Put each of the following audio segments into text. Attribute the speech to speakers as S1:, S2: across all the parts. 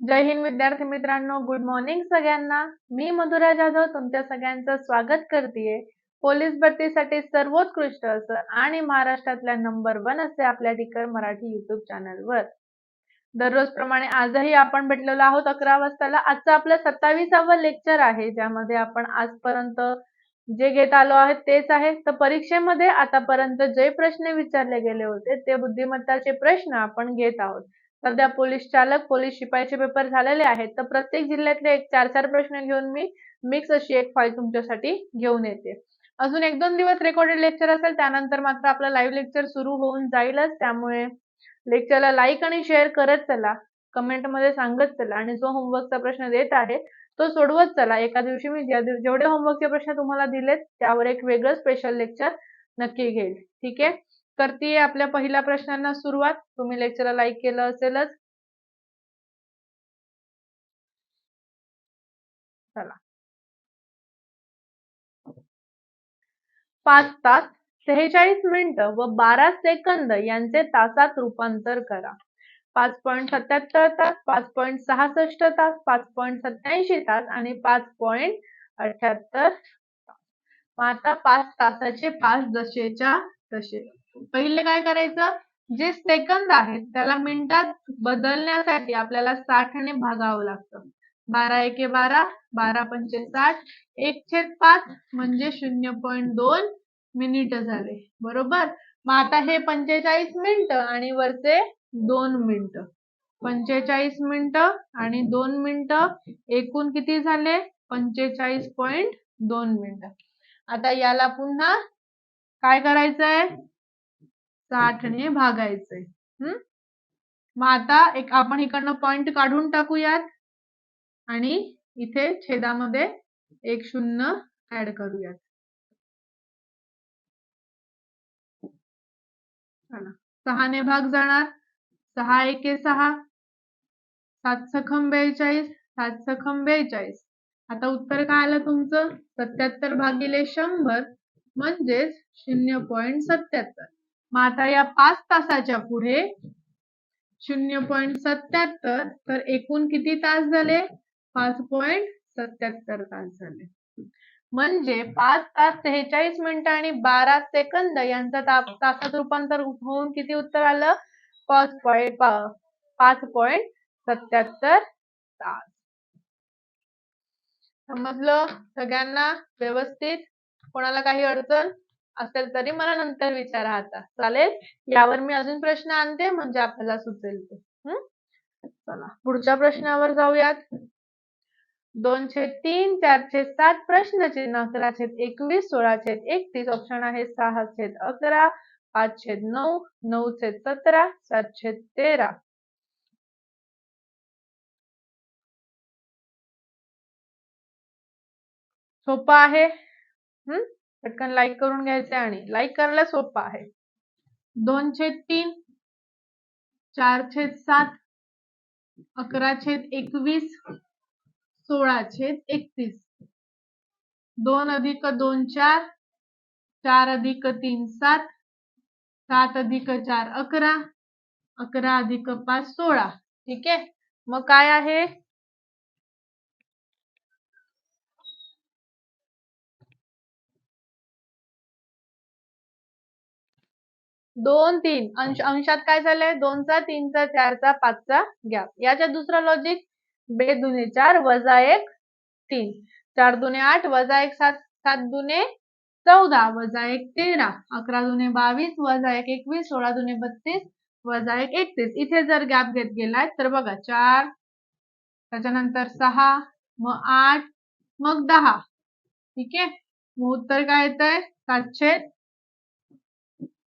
S1: जय हिंद विद्यार्थी मित्रांनो good morning सगळ्यांना. मी मधुरा जाधव तुमच्या सगळ्यांचं स्वागत करतेय. पोलीस भरतीसाठी सर्वोत्कृष्ट असं आणि महाराष्ट्रातल्या नंबर वन असे आपल्या दिकर मराठी युट्यूब चॅनलवर दररोज प्रमाणे आजही आपण भेटलेलो आहोत अकरा वाजताला. आजचं आपलं सत्तावीसावं लेक्चर आहे ज्यामध्ये आपण आजपर्यंत जे घेत आलो आहे तेच आहे. तर परीक्षेमध्ये आतापर्यंत जे प्रश्न विचारले गेले होते ते बुद्धिमत्ताचे प्रश्न आपण घेत आहोत. सध्या पोलीस चालक पोलीस शिपाईचे पेपर झालेले आहेत. तर प्रत्येक जिल्ह्यातले एक चार चार प्रश्न घेऊन मी मिक्स अशी एक फाईल तुमच्यासाठी घेऊन येते. अजून एक दोन दिवस रेकॉर्डेड लेक्चर असेल त्यानंतर मात्र आपलं लाईव्ह लेक्चर सुरू होऊन जाईलच. त्यामुळे लेक्चरला लाईक आणि शेअर करत चला. कमेंटमध्ये सांगत चला आणि जो होमवर्कचा प्रश्न देत आहे तो सोडवत चला. एका दिवशी मी जेवढे होमवर्कचे प्रश्न तुम्हाला दिलेत त्यावर एक वेगळं स्पेशल लेक्चर नक्की घेईल. ठीक आहे? करतीये आपल्या पहिल्या प्रश्नांना सुरुवात. तुम्ही लेक्चरला लाईक केलं असेलच. चला. पाच तास सेहेचाळीस मिनिटं व बारा सेकंद यांचे तासात रूपांतर करा. पाच पॉईंट सत्याहत्तर तास पाच पॉईंट सहासष्ट तास पाच पॉईंट सत्याऐंशी तास आणि पाच पॉईंट अठ्याहत्तर मग आता पाच तासाचे पाच दशेच्या दशे. पहिले काय करायचं? जे सेकंद आहेत त्याला मिनिटात बदलण्यासाठी आपल्याला साठने भागावं लागतं. बारा एके बारा बारा पंचे साठ एक छेद पाच म्हणजे शून्य पॉईंट दोन मिनिट झाले. बरोबर? मग आता हे पंचेचाळीस मिनिट आणि वरचे दोन मिनिट. पंचेचाळीस मिनिट आणि दोन मिनिट एकूण किती झाले? पंचेचाळीस पॉईंट दोन मिनिट. आता याला पुन्हा काय करायचंय? साठने भागायचंय हम्म मग आता एक आपण इकडनं पॉइंट काढून टाकूयात आणि इथे छेदामध्ये एक शून्य ऍड करूयात. सहाने भाग जाणार. सहा एके सहा. सात सखम बेचाळीस. सात सखम बेचाळीस. आता उत्तर काय आलं तुमचं? सत्याहत्तर भागिले शंभर म्हणजेच शून्य पॉइंट सत्याहत्तर. मग आता या पाच तासाच्या पुढे शून्य पॉइंट सत्याहत्तर तर एकूण किती तास झाले? पाच पॉइंट सत्याहत्तर तास झाले. म्हणजे पाच तास सेहेचाळीस मिनिटं आणि बारा सेकंद यांचं तासात रूपांतर होऊन किती उत्तर आलं? पाच पॉइंट पाच पॉइंट सत्याहत्तर तास. समजलं? सगळ्यांना व्यवस्थित? कोणाला काही अडचण? असेल तरी मला नंतर विचारा आता. चालेल? यावर मी अजून प्रश्न आणते म्हणजे आपल्याला सुचेल ते. चला पुढच्या प्रश्नावर जाऊयात. दोनशे तीन चारशे सात प्रश्न छेद अकरा छेद एकवीस सोळा छेद एकतीस ऑप्शन आहे सहा छेद अकरा पाच छेद नऊ नऊ छेद सतरा सात छेद तेरा. सोपा आहे? हम्म पटकन लाईक करून घ्यायचे आणि लाईक करायला सोपं आहे. दोन छेद तीन चार छेद सात अकरा छेद एकवीस सोळा छेद एकतीस. दोन अधिक दोन चार चार अधिक तीन सात सात अधिक चार अकरा अकरा अधिक पाच सोळा. ठीक आहे? मग काय आहे? दोन तीन. अंश अंशात काय झालंय? दोनचा तीनचा चारचा पाचचा गॅप. याच्या दुसरा लॉजिक बे दुने चार वजा एक तीन. चार दुने आठ वजा एक सात. सात दुने चौदा वजा एक तेरा. अकरा दुने बावीस वजा एक एकवीस सोळा दुने बत्तीस वजा एक एकतीस. इथे जर गॅप घेत गेलाय तर बघा चार त्याच्यानंतर सहा मग आठ मग दहा. ठीक आहे? मग उत्तर काय येत आहे सातशे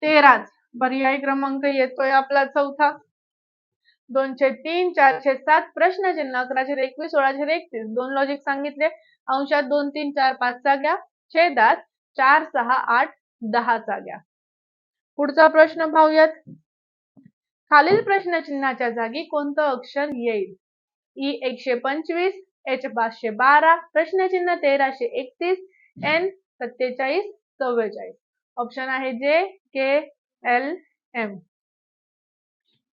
S1: तेराच. पर्याय क्रमांक येतोय आपला चौथा. दोनशे तीन चारशे सात प्रश्नचिन्ह अकराशे एकवीस सोळाशे एकतीस. दोन लॉजिक सांगितले. अंशात दोन तीन चार पाचचा घ्या छेदात चार सहा आठ दहाचा घ्या पुढचा प्रश्न पाहूयात. खालील प्रश्नचिन्हाच्या जागी कोणतं अक्षर येईल? ई एकशे पंचवीस एच पाचशे बारा प्रश्नचिन्ह तेराशे एकतीस एन सत्तेचाळीस चव्वेचाळीस. ऑप्शन आहे जे. K L M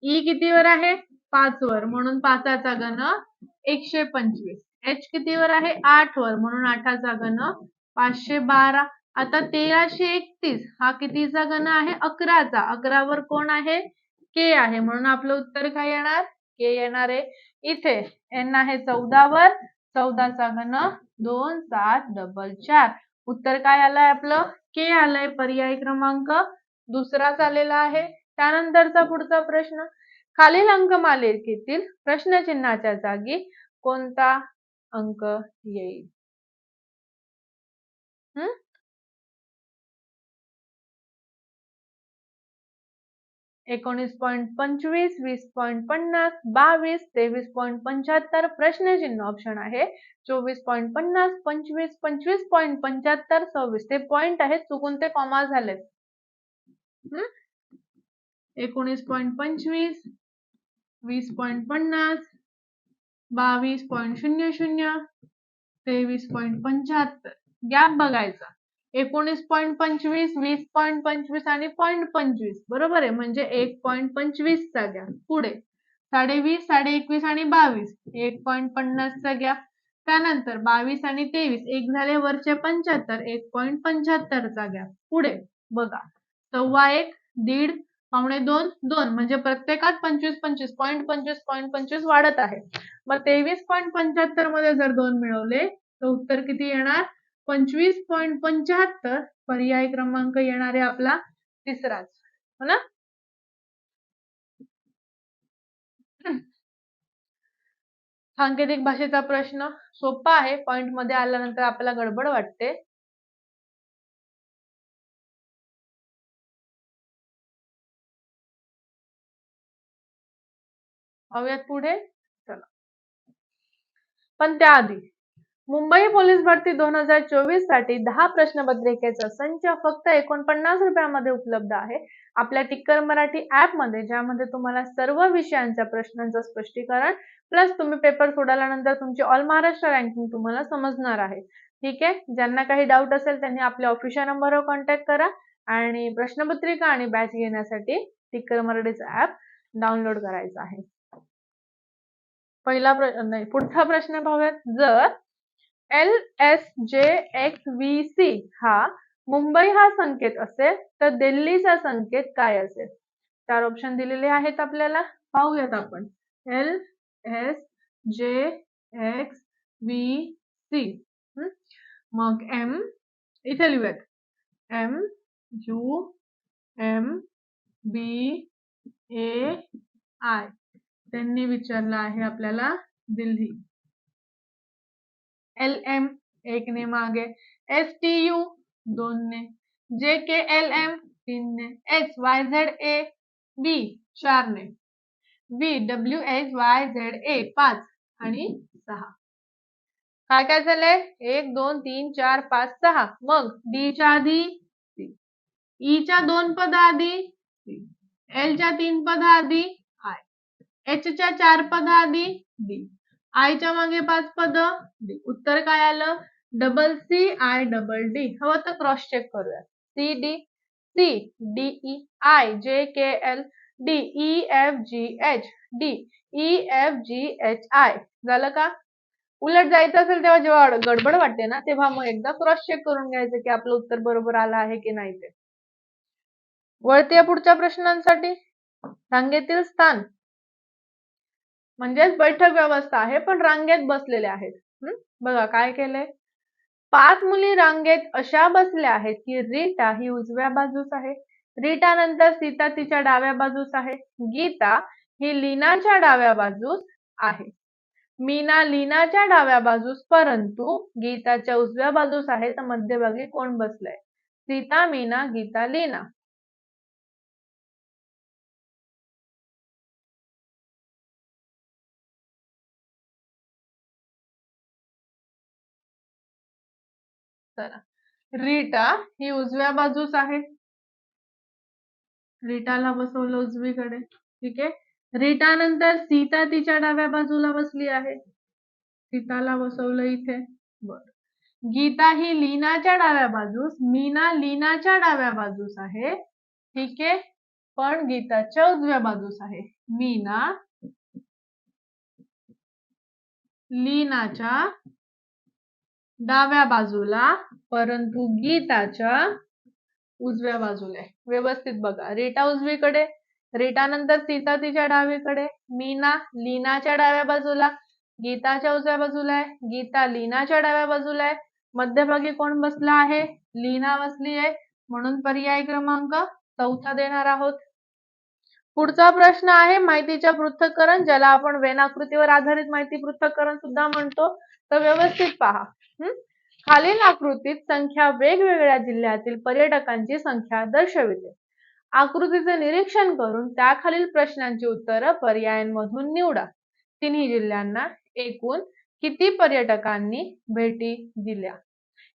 S1: E e कितीवर आहे? पाच वर. म्हणून पाचाचा गण एकशे पंचवीस. एच कितीवर आहे? आठ वर. म्हणून आठाचा गण पाचशे बारा. आता तेराशे एकतीस. हा कितीचा गण आहे? अकराचा. अकरावर कोण आहे? के आहे. म्हणून आपलं उत्तर काय येणार? के येणार आहे. इथे एन आहे चौदावर चौदाचा गण दोन सात डबल चार. उत्तर काय आलंय आपलं? के आलंय पर्याय क्रमांक दुसरा आलेला आहे. त्यानंतरचा पुढचा प्रश्न खालील अंकमालिकेतील प्रश्नचिन्हाच्या जागी कोणता अंक येईल? हम्म एकोणीस पॉईंट पंचवीस वीस पॉईंट पन्नास बावीस तेवीस पॉईंट पंच्याहत्तर प्रश्नचिन्ह ऑप्शन आहे. चोवीस पॉईंट पन्नास पंचवीस पंचवीस पॉईंट पंच्याहत्तर सव्वीस. ते पॉईंट आहेत चुकून ते कॉमा झालेत. एकोणीस पॉईंट पंचवीस वीस पॉईंट पन्नास बावीस पॉईंट शून्य शून्य तेवीस पॉईंट पंच्याहत्तर. गॅप बघायचा. एकोणीस पॉईंट पंचवीस वीस पॉईंट पंचवीस आणि पॉईंट पंचवीस. बरोबर आहे? म्हणजे एक पॉईंट पंचवीसचा गॅप. पुढे. साडेवीस साडे एकवीस आणि बावीस. एक पॉईंट पन्नासचा गॅप. त्यानंतर बावीस आणि तेवीस. एक झाले वरचे पंच्याहत्तर. एक पॉईंट पंच्याहत्तरचा गॅप. पुढे. बघा. सव्वा एक दीड पावणे दोन दोन. म्हणजे प्रत्येकात पंचवीस पंचवीस. पॉईंट पंचवीस पॉईंट पंचवीस वाढत आहे. मग तेवीस पॉईंट पंच्याहत्तरमध्ये जर दोन मिळवले तर उत्तर किती येणार? पंचवीस पॉईंट पंच्याहत्तर. पर्याय क्रमांक येणार आहे आपला तिसराच. हो ना? सांकेतिक भाषेचा प्रश्न सोपा आहे. पॉइंटमध्ये आल्यानंतर आपल्याला गडबड वाटते. पाहूयात पुढे. चला. पण त्याआधी मुंबई पोलीस भरती दोन हजार चोवीससाठी दहा प्रश्नपत्रिकेचा संच फक्त एकोणपन्नास रुपयामध्ये उपलब्ध आहे. आपल्या टिक्कर मराठी ऍपमध्ये ज्यामध्ये तुम्हाला सर्व विषयांच्या प्रश्नांचं स्पष्टीकरण प्लस तुम्ही पेपर सोडवल्यानंतर तुमची ऑल महाराष्ट्र रँकिंग तुम्हाला समजणार आहे. ठीक आहे? ज्यांना काही डाऊट असेल त्यांनी आपल्या ऑफिशियल नंबरवर कॉन्टॅक्ट करा आणि प्रश्नपत्रिका आणि बॅच घेण्यासाठी टिक्कर मराठीचं ऍप डाउनलोड करायचं आहे. पहिला प्रश्न नाही पुढचा प्रश्न पाहूयात जर L S J X V C हा मुंबई हा संकेत असेल तर दिल्लीचा संकेत काय असेल? चार ऑप्शन दिलेले आहेत आपल्याला. पाहूयात आपण. L S J X V C. मग एम इथे लिहूयात. M U M B A I. त्यांनी विचारलं आहे आपल्याला दिल्ली. एल एम एक ने मागे एस टी यू दोन ने जे के एल एम तीन ने H Y Z A B चार ने B W H Y Z A पाच आणि सहा. काय काय झालंय? एक दोन तीन चार पाच सहा. मग डीच्या आधी ईच्या दोन पद आधी एलच्या तीन पद आधी एचच्या चार पद आधी डी आयच्या मागे पाच पद उत्तर काय आलं? Double C I double D हवं तर क्रॉस चेक करूया. C D C D E I J K L D E F G H D E F G H I झालं का? उलट जायचं असेल तेव्हा जेव्हा गडबड वाटते ना तेव्हा मग एकदा क्रॉस चेक करून घ्यायचं की आपलं उत्तर बरोबर आलं आहे की नाही ते. वळते पुढच्या प्रश्नांसाठी. रांगेतील स्थान. म्हणजेच बैठक व्यवस्था आहे पण रांगेत बसलेले आहेत. बघा काय केलंय? पाच मुली रांगेत अशा बसल्या आहेत की रीटा ही उजव्या बाजूस आहे. रीटा नंतर सीता तिच्या डाव्या बाजूस आहे. गीता ही लीनाच्या डाव्या बाजूस आहे. मीना लीनाच्या डाव्या बाजूस परंतु गीताच्या उजव्या बाजूस आहे. तर मध्यभागी कोण बसलंय? सीता मीना गीता लीना. चला. रीटा ही उजव्या बाजूस आहे. रीटाला बसवलं उजवीकडे. ठीक आहे? रीटा नंतर सीता तिच्या डाव्या बाजूला बसली आहे. सीताला बसवलं इथे. बर. गीता ही लीनाच्या डाव्या बाजूस मीना लीनाच्या डाव्या बाजूस आहे. ठीक आहे? पण गीताच्या उजव्या बाजूस आहे. मीना लीनाच्या डाव्या बाजूला परंतु गीताच्या उजव्या बाजूला आहे व्यवस्थित बघा. रेटा उजवीकडे रेटानंतर सीता तिच्या डावीकडे मीना लीनाच्या डाव्या बाजूला गीताच्या उजव्या बाजूला आहे गीता लीनाच्या डाव्या बाजूला आहे. मध्यभागी कोण बसला आहे? लीना बसली आहे. म्हणून पर्याय क्रमांक चौथा देणार आहोत. पुढचा प्रश्न आहे माहितीच्या पृथक्करण ज्याला आपण वेनाकृतीवर आधारित माहिती पृथक्करण सुद्धा म्हणतो. तर व्यवस्थित पहा. खालील आकृतीत संख्या वेगवेगळ्या जिल्ह्यातील पर्यटकांची संख्या दर्शविते. आकृतीचे निरीक्षण करून त्याखालील प्रश्नांची उत्तरं पर्यायांमधून निवडा. तिन्ही जिल्ह्यांना एकूण किती पर्यटकांनी भेटी दिल्या?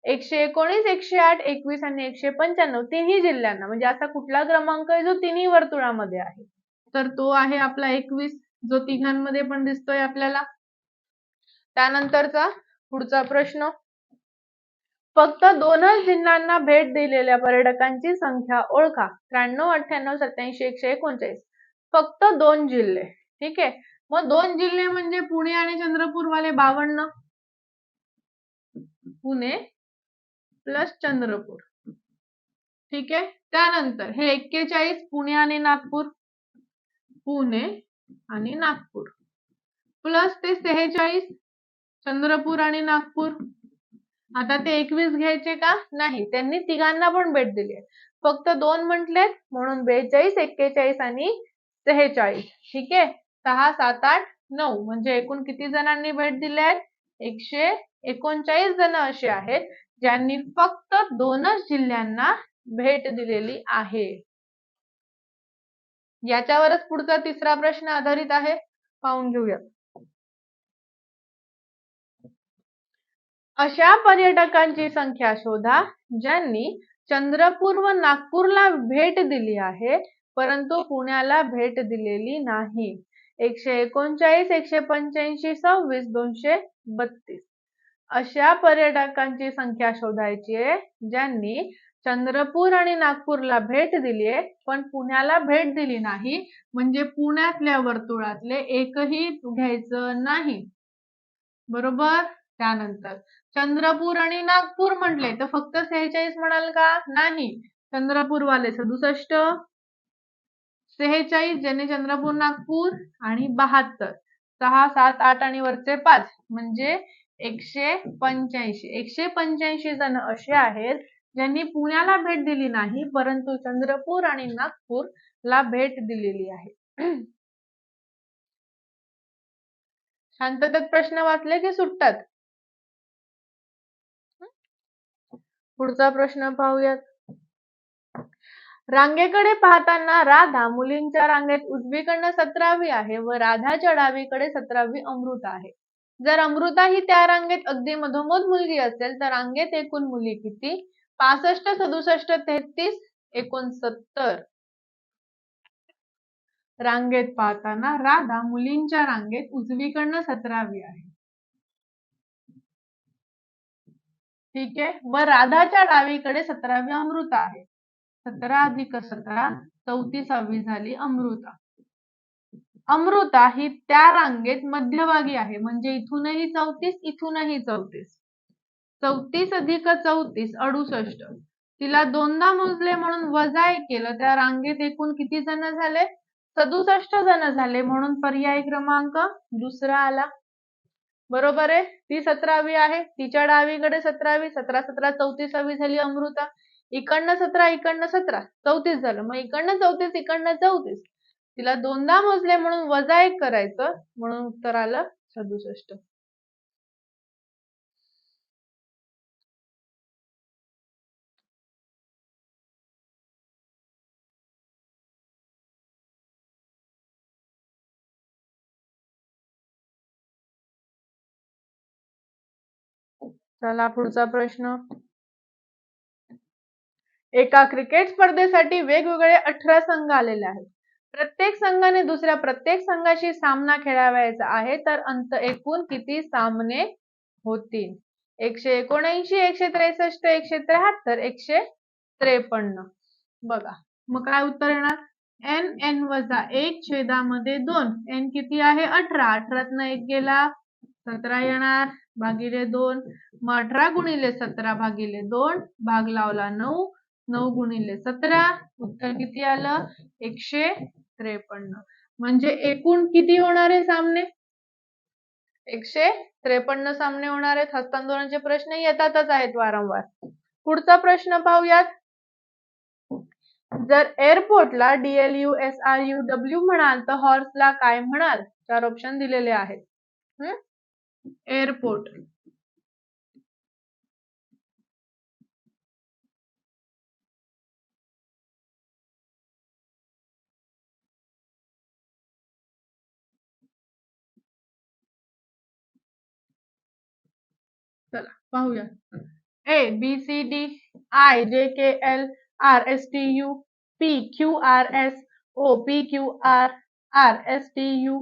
S1: एकशे एकोणीस एकशे आठ एकवीस आणि एकशे पंच्याण्णव तिन्ही जिल्ह्यांना म्हणजे असा कुठला क्रमांक आहे जो तिन्ही वर्तुळामध्ये आहे? तर तो आहे आपला एकवीस जो तिघांमध्ये पण दिसतोय आपल्याला. त्यानंतरचा पुढचा प्रश्न. फक्त दोनच जिल्ह्यांना भेट दिलेल्या पर्यटकांची संख्या ओळखा. त्र्याण्णव अठ्ठ्याण्णव सत्याऐंशी एकशे एकोणचाळीस. फक्त दोन जिल्हे. ठीक आहे? मग दोन जिल्हे म्हणजे पुणे आणि चंद्रपूर वाले बावन्न. पुणे प्लस चंद्रपूर. ठीक आहे? त्यानंतर हे एक्केचाळीस पुणे आणि नागपूर. पुणे आणि नागपूर. प्लस ते सेहेचाळीस चंद्रपूर आणि नागपूर. आता ते एकवीस घ्यायचे का? नाही. त्यांनी तिघांना पण भेट दिली आहे. फक्त दोन म्हटलेत म्हणून बेचाळीस एक्केचाळीस आणि सेहेचाळीस ठीक आहे? सहा सात आठ नऊ. म्हणजे एकूण किती जणांनी भेट दिली आहेत? एकशे एकोणचाळीस जण असे आहेत ज्यांनी फक्त दोनच जिल्ह्यांना भेट दिलेली आहे. याच्यावरच पुढचा तिसरा प्रश्न आधारित आहे. पाहून घेऊया. अशा पर्यटकांची संख्या शोधा ज्यांनी चंद्रपूर व नागपूरला भेट दिली आहे परंतु पुण्याला भेट दिलेली नाही. एकशे एकोणचाळीस एकशे पंच्याऐंशी सव्वीस दोनशे बत्तीस. अशा पर्यटकांची संख्या शोधायची आहे ज्यांनी चंद्रपूर आणि नागपूरला भेट दिली आहे पण पुण्याला भेट दिली नाही म्हणजे पुण्यातल्या वर्तुळातले एकही घ्यायचं नाही. बरोबर? त्यानंतर. चंद्रपूर आणि नागपूर म्हटले तर फक्त सेहेचाळीस म्हणाल का? नाही. चंद्रपूर वाले सदुसष्ट. सेहेचाळीस ज्याने चंद्रपूर नागपूर आणि बहात्तर. सहा सात आठ आणि वरचे पाच. म्हणजे एकशे पंच्याऐंशी. एकशे पंच्याऐंशी जण असे आहेत ज्यांनी पुण्याला भेट दिली नाही परंतु चंद्रपूर आणि नागपूर ला भेट दिलेली आहे. शांततेत प्रश्न वाचले की सुटतात? पुढचा प्रश्न पाहूयात. रांगेकडे पाहताना राधा मुलींच्या रांगेत उजवीकडनं सतरावी आहे व राधाच्या डावीकडे सतरावी अमृता आहे. जर अमृता ही त्या रांगेत अगदी मधोमध मुलगी असेल तर रांगेत एकूण मुली किती? पासष्ट सदुसष्ट तेहतीस एकोणसत्तर. रांगेत पाहताना राधा मुलींच्या रांगेत उजवीकडनं सतरावी आहे. ठीक आहे. व राधाच्या डावीकडे सतरावी अमृता आहे. सतरा अधिक सतरा चौतीसावी झाली अमृता. अमृता ही त्या रांगेत मध्यभागी आहे. म्हणजे इथूनही चौतीस इथूनही चौतीस. चौतीस अधिक चौतीस अडुसष्ट. तिला दोनदा मोजले म्हणून वजा एक केलं. त्या रांगेत एकूण किती जण झाले? सदुसष्ट जण झाले म्हणून पर्याय क्रमांक दुसरा आला. बरोबर आहे? ती सतरावी आहे. तिच्या डावीकडे सतरावी सतरा सतरा चौतीसावी झाली अमृता. इकडनं सतरा इकडनं सतरा चौतीस झालं. मग इकडनं चौतीस इकडनं चौतीस. तिला दोनदा मोजले म्हणून वजा एक करायचं. म्हणून उत्तर आलं सदुसष्ट. चला पुढचा प्रश्न. एका क्रिकेट स्पर्धेसाठी वेगवेगळे अठरा संघ आलेले आहेत. प्रत्येक संघाने दुसऱ्या प्रत्येक संघाशी सामना खेळावायचा आहे तर अंत एकूण किती सामने होतील? एकशे एकोणऐंशी एकशे त्रेसष्ट एकशे त्र्याहत्तर एकशे त्रेपन्न. बघा मग काय उत्तर येणार? एन एन वजा एक छेदामध्ये दोन. एन किती आहे? अठरा. अठरातनं एक गेला सतरा येणार. भागिले दोन. मग अठरा गुणिले सतरा भागिले दोन. भाग लावला नऊ. नऊ गुणिले सतरा. उत्तर किती आलं? एकशे त्रेपन्न. म्हणजे एकूण किती होणार आहे सामने? एकशे त्रेपन्न सामने होणार आहेत. हस्तांदोलनाचे प्रश्न येतातच आहेत वारंवार. पुढचा प्रश्न पाहूयात. जर एअरपोर्टला D L U S R U W म्हणाल तर हॉर्सला काय म्हणाल? चार ऑप्शन दिलेले आहेत. एअरपोर्ट. चला पाहूया. A B C D I J K L R S T U P Q R S O P Q R R S T U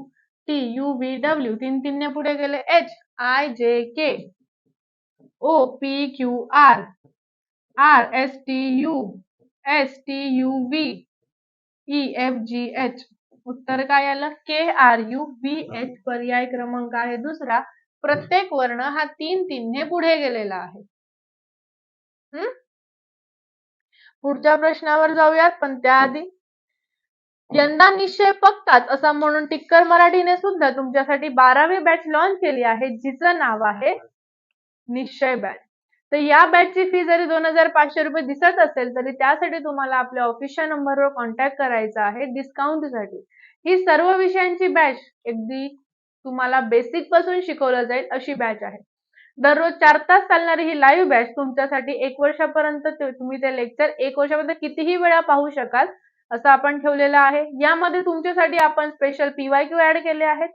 S1: T U V W तीन तीनने पुढे गेले. H I J K O P Q R R S T U S T U V E F G H उत्तर काय आलं? K R U V H पर्याय क्रमांक आहे. दुसरा प्रत्येक वर्ण हा तीन तीनने पुढे गेलेला आहे. पुढच्या प्रश्नावर जाऊयात पण त्याआधी यंदा निश्चय पक्काच असं म्हणून टिक्कर मराठीने सुद्धा तुमच्यासाठी बारावी बॅच लॉन्च केली आहे जिचं नाव आहे निश्चय बॅच तर या बॅचची फी जरी दोन हजार पाचशे रुपये दिसत असेल तरी त्यासाठी तुम्हाला आपल्या ऑफिसच्या नंबरवर कॉन्टॅक्ट करायचा आहे डिस्काउंटसाठी ही सर्व विषयांची बॅच अगदी तुम्हाला बेसिकपासून शिकवलं जाईल अशी बॅच आहे. दररोज चार तास चालणारी ही लाईव्ह बॅच तुमच्यासाठी एक वर्षापर्यंत तुम्ही ते लेक्चर एक वर्षापर्यंत कितीही वेळा पाहू शकाल असं आपण ठेवलेलं आहे. यामध्ये तुमच्यासाठी आपण स्पेशल पीवाय क्यू ऍड केले आहेत.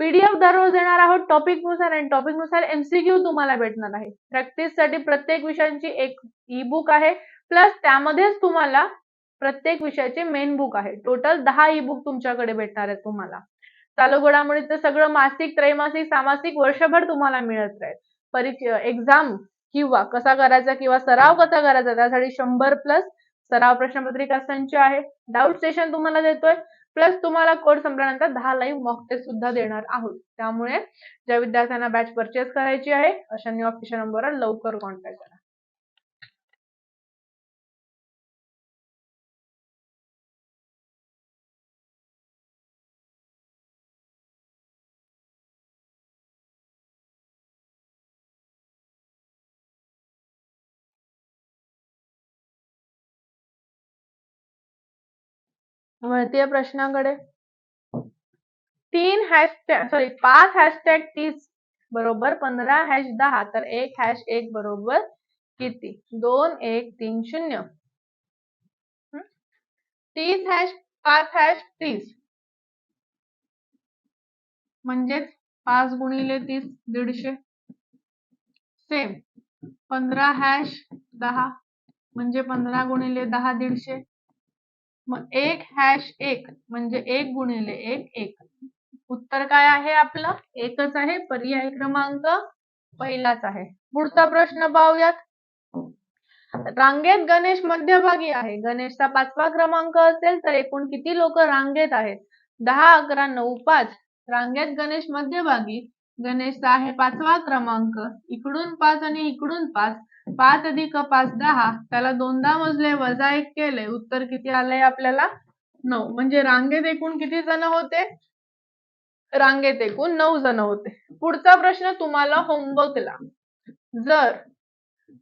S1: पीडीएफ दररोज देणार आहोत टॉपिकनुसार आणि टॉपिकनुसार एमसीक्यू तुम्हाला भेटणार आहे. प्रॅक्टिससाठी प्रत्येक विषयांची एक ई बुक आहे. प्लस त्यामध्येच तुम्हाला प्रत्येक विषयाचे मेन बुक आहे. टोटल दहा ई बुक तुमच्याकडे भेटणार आहेत तुम्हाला. चालू घडामोडीचं सगळं मासिक त्रैमासिक सामासिक वर्षभर तुम्हाला मिळत राहील. परीक्षा एक्झाम किंवा कसा करायचा किंवा सराव कसा करायचा त्यासाठी शंभर प्लस सराव प्रश्नपत्रिका संच आहे. डाऊट सेशन तुम्हाला देतोय. प्लस तुम्हाला कोर्स संपल्यानंतर दहा लाईव्ह मॉक टेस्ट सुद्धा देणार आहोत. त्यामुळे ज्या विद्यार्थ्यांना बॅच परचेस करायची आहे अशांनी ऑफिसच्या नंबरवर लवकर कॉन्टॅक्ट करा. वळतीय प्रश्नाकडे. तीन हॅशटॅग सॉरी पाच हॅशटॅग तीस बरोबर पंधरा हॅश दहा तर एक हॅश एक बरोबर किती? दोन एक तीन शून्य. तीस हॅश पाच हॅश तीस. म्हणजेच पाच गुणिले तीस दीडशे. सेम पंधरा हॅश दहा म्हणजे पंधरा गुणिले दहा दीडशे. मग एक हॅश एक म्हणजे एक गुणिले एक एक. उत्तर काय आहे आपलं? एकच आहे. पर्याय क्रमांक पहिलाच आहे. पुढचा प्रश्न पाहूयात. रांगेत गणेश मध्यभागी आहे. गणेशचा पाचवा क्रमांक असेल तर एकूण किती लोक रांगेत आहेत? दहा अकरा नऊ पाच. रांगेत गणेश मध्यभागी. गणेशचा आहे पाचवा क्रमांक. इकडून पाच आणि इकडून पाच. पाच अधिक पाच दहा त्याला दोनदा मोजले वजा एक केले उत्तर किती आलंय आपल्याला? नऊ. म्हणजे रांगेत एकूण किती जण होते? रांगेत एकूण नऊ जण होते. पुढचा प्रश्न तुम्हाला होमवर्कला. जर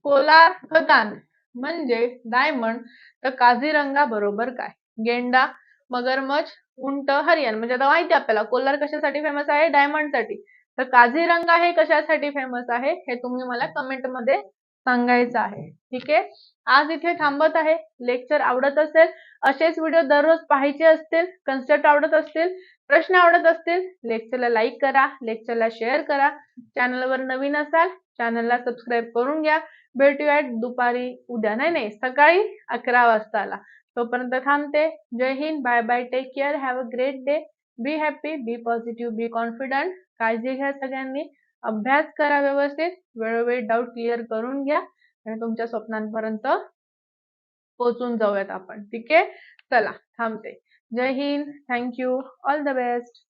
S1: कोलार खतान म्हणजे डायमंड तर काझीरंगा बरोबर काय? गेंडा मगरमच्छ उंट हरियाण. म्हणजे आता माहिती आपल्याला कोलार कशासाठी फेमस आहे? डायमंडसाठी. तर काझीरंगा हे कशासाठी फेमस आहे? हे तुम्ही मला कमेंटमध्ये सांगायचं आहे. ठीक आहे? आज इथे थांबत आहे. लेक्चर आवडत असेल असेच व्हिडिओ दररोज पाहायचे असतील कन्सेप्ट आवडत असतील प्रश्न आवडत असतील लेक्चरला लाईक करा लेक्चरला शेअर करा. चॅनलवर नवीन असाल चॅनलला सबस्क्राईब करून घ्या. भेटूयात दुपारी उद्या नाही नाही सकाळी अकरा वाजताला. तोपर्यंत थांबते. जय Hind. Bye bye take care have a great day be happy be positive be confident काळजी घ्या सगळ्यांनी. अभ्यास करा व्यवस्थित. वेळोवेळी डाऊट क्लिअर करून घ्या आणि तुमच्या स्वप्नांपर्यंत पोहोचून जाऊयात आपण. ठीक आहे? चला थांबते. जय Hind. Thank you all the best